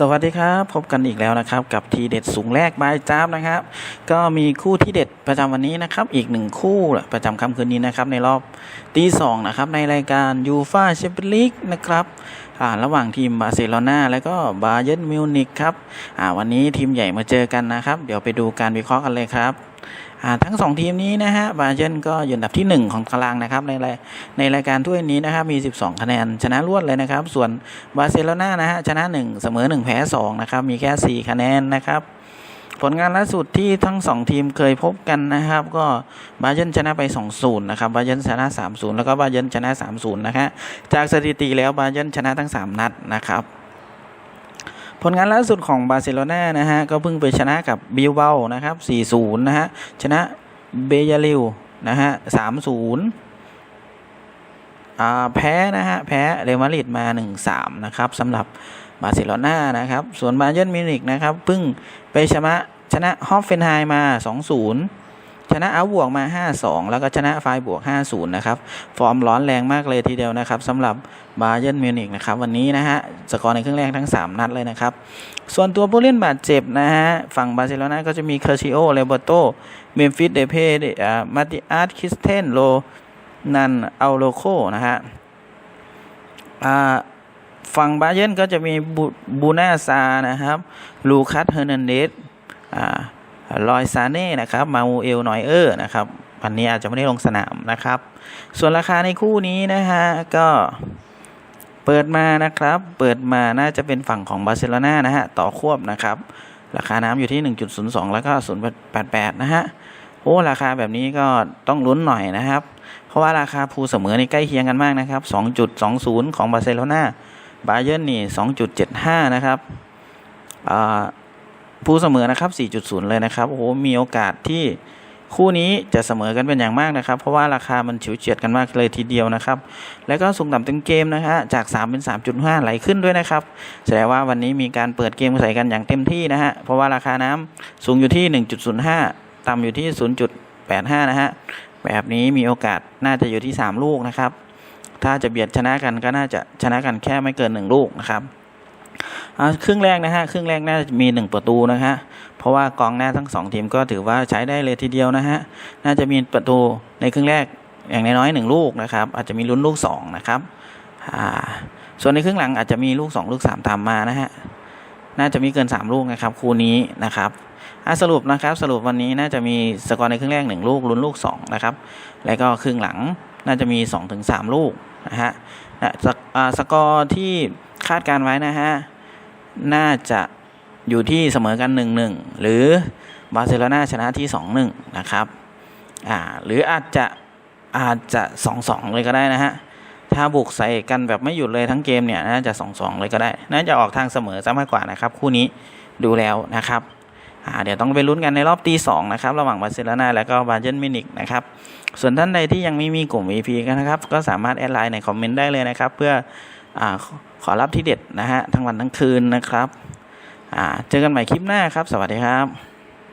สวัสดีครับ พบกันอีกแล้วนะครับ กับทีเด็ดสูงแรกบายจ้าบนะครับ ก็มีคู่ที่เด็ดประจำวันนี้นะครับ อีกหนึ่งคู่ประจำค่ำคืนนี้นะครับ ในรอบตีสองนะครับในรายการยูฟาแชมเปี้ยนลีกนะครับอ่าระหว่างทีมบาร์เซโลนาและก็บาเยิร์นมิวนิกครับอ่าวันนี้ทีมใหญ่มาเจอกันนะครับ เดี๋ยวไปดูการวิเคราะห์กันเลยครับ ทั้งสองทีมนี้นะฮะบาเยิร์นก็อยู่อันดับที่หนึ่งของตารางนะครับในรายในรายการถ้วยนี้นะครับมี 12 คะแนนชนะรวดเลยนะครับ ส่วนบาร์เซโลนานะฮะชนะ 1 เสมอ 1 แพ้ 2 นะครับ มีแค่ 4 คะแนนนะครับ ผลงานล่าสุดที่ทั้ง 2 ทีมเคยพบกันนะครับ ก็บาเยร์นชนะไป 2-0 นะครับบาเยร์นชนะ 3-0 แล้วก็บาเยร์นชนะ 3-0 นะฮะจากสถิติแล้วบาเยร์นชนะทั้ง 3 นัดนะครับ ผลงานล่าสุดของบาร์เซโลนานะฮะ ก็เพิ่งไปชนะกับบิลเบานะครับ 4-0 นะฮะ ชนะเบยาลิวนะฮะ 3-0 อ่า แพ้นะฮะ แพ้เรอัลมาดริดมา 1-3 นะครับสำหรับบาร์เซโลนานะครับ ส่วนบาเยิร์นมิวนิกนะครับเพิ่งไปชนะชนะฮอฟเฟนไฮมา 2-0 ชนะเอาบวกมา 5-2 แล้วก็ชนะไฟบวก 5-0 นะครับ ฟอร์มร้อนแรงมากเลยทีเดียวนะครับสำหรับบาเยิร์นมิวนิกนะครับ วันนี้นะฮะสกอร์ในครึ่งแรกทั้ง 3 นัดเลยนะครับ ส่วนตัวผู้เล่นบาดเจ็บนะฮะ ฝั่งบาร์เซโลนาก็จะมีเคอร์ชิโอเลเบโตเมมฟิสเดเป้อ่มาติอาร์ตคริสเทนโลนันเอาโลโคนะฮะฝั่งบาเยร์นก็จะมีบูบูน่าซานะครับลูคัสเฮอร์นันเดส ลอยซาเน่นะครับมาอูเอลนอยเออร์นะครับวันนี้อาจจะไม่ได้ลงสนามนะครับ ส่วนราคาในคู่นี้นะฮะก็เปิดมานะครับ เปิดมาน่าจะเป็นฝั่งของบาร์เซโลนานะฮะต่อควบนะครับ ราคาน้ำอยู่ที่ 1.02 แล้วก็ 0.88 นะฮะโอ้ราคาแบบนี้ก็ต้องลุ้นหน่อยนะครับ เพราะว่าราคาภูเสมอในใกล้เคียงกันมากนะครับ 2.20 ของบาร์เซโลนาบาเยิร์นนี่ 2.75 นะครับ ภูเสมอนะครับ 4.0 เลยนะครับ โอ้โห มีโอกาสที่คู่นี้จะเสมอกันเป็นอย่างมากนะครับ เพราะว่าราคามันฉิวเฉียดกันมากเลยทีเดียวนะครับ แล้วก็สูงต่ำตึงเกมนะฮะ จาก 3 เป็น 3.5 ไหลขึ้นด้วยนะครับ แสดงว่าวันนี้มีการเปิดเกมใส่กันอย่างเต็มที่นะฮะ เพราะว่าราคาน้ำสูงอยู่ที่ 1.05 ต่ำอยู่ที่ 0.85 นะฮะ แบบนี้มีโอกาสน่าจะอยู่ที่ 3 ลูกนะครับ ถ้าจะเบียดชนะกันก็น่าจะชนะกันแค่ไม่เกิน 1 ลูกนะครับ ครึ่งแรกนะฮะครึ่งแรกน่าจะมี 1 ประตูนะฮะเพราะว่ากองหน้าทั้ง 2 ทีมก็ถือว่าใช้ได้เลยทีเดียวนะฮะน่าจะมีประตูในครึ่งแรกอย่างน้อยๆหนึ่งลูกนะครับอาจจะมีลุ้นลูก 2 นะครับส่วนในครึ่งหลังอาจจะมีลูก 2 ลูก 3 ตามมานะฮะน่าจะมีเกิน 3 ลูกนะครับคู่นี้นะครับสรุปนะครับสรุปวันนี้น่าจะมีสกอร์ในครึ่งแรก 1 ลูกลุ้นลูก 2 นะครับ แล้วก็ครึ่งหลังน่าจะมี 2-3 ลูกนะฮะสกอร์ที่คาดการไว้นะฮะ น่าจะอยู่ที่เสมอกัน 1-1 หรือบาร์เซโลนาชนะที่ 2-1 นะครับอ่าหรืออาจจะอาจจะ 2-2 เลยก็ได้นะฮะ ถ้าบุกใส่กันแบบไม่หยุดเลยทั้งเกมเนี่ยน่าจะ 2-2 เลยก็ได้ น่าจะออกทางเสมอซะมากกว่านะครับ คู่นี้ดูแล้วนะครับเดี๋ยวต้องไปลุ้นกันในรอบตีสองนะครับ ระหว่างบาร์เซโลนาและก็บาเยิร์นมินิกนะครับ ส่วนท่านใดที่ยังไม่มีกลุ่ม VP กันนะครับ ก็สามารถแอดไลน์ในคอมเมนต์ได้เลยนะครับ เพื่อ อขอรับที่เด็ดนะฮะทั้งวันทั้งคืนนะครับเจอกันใหม่คลิปหน้าครับ สวัสดีครับ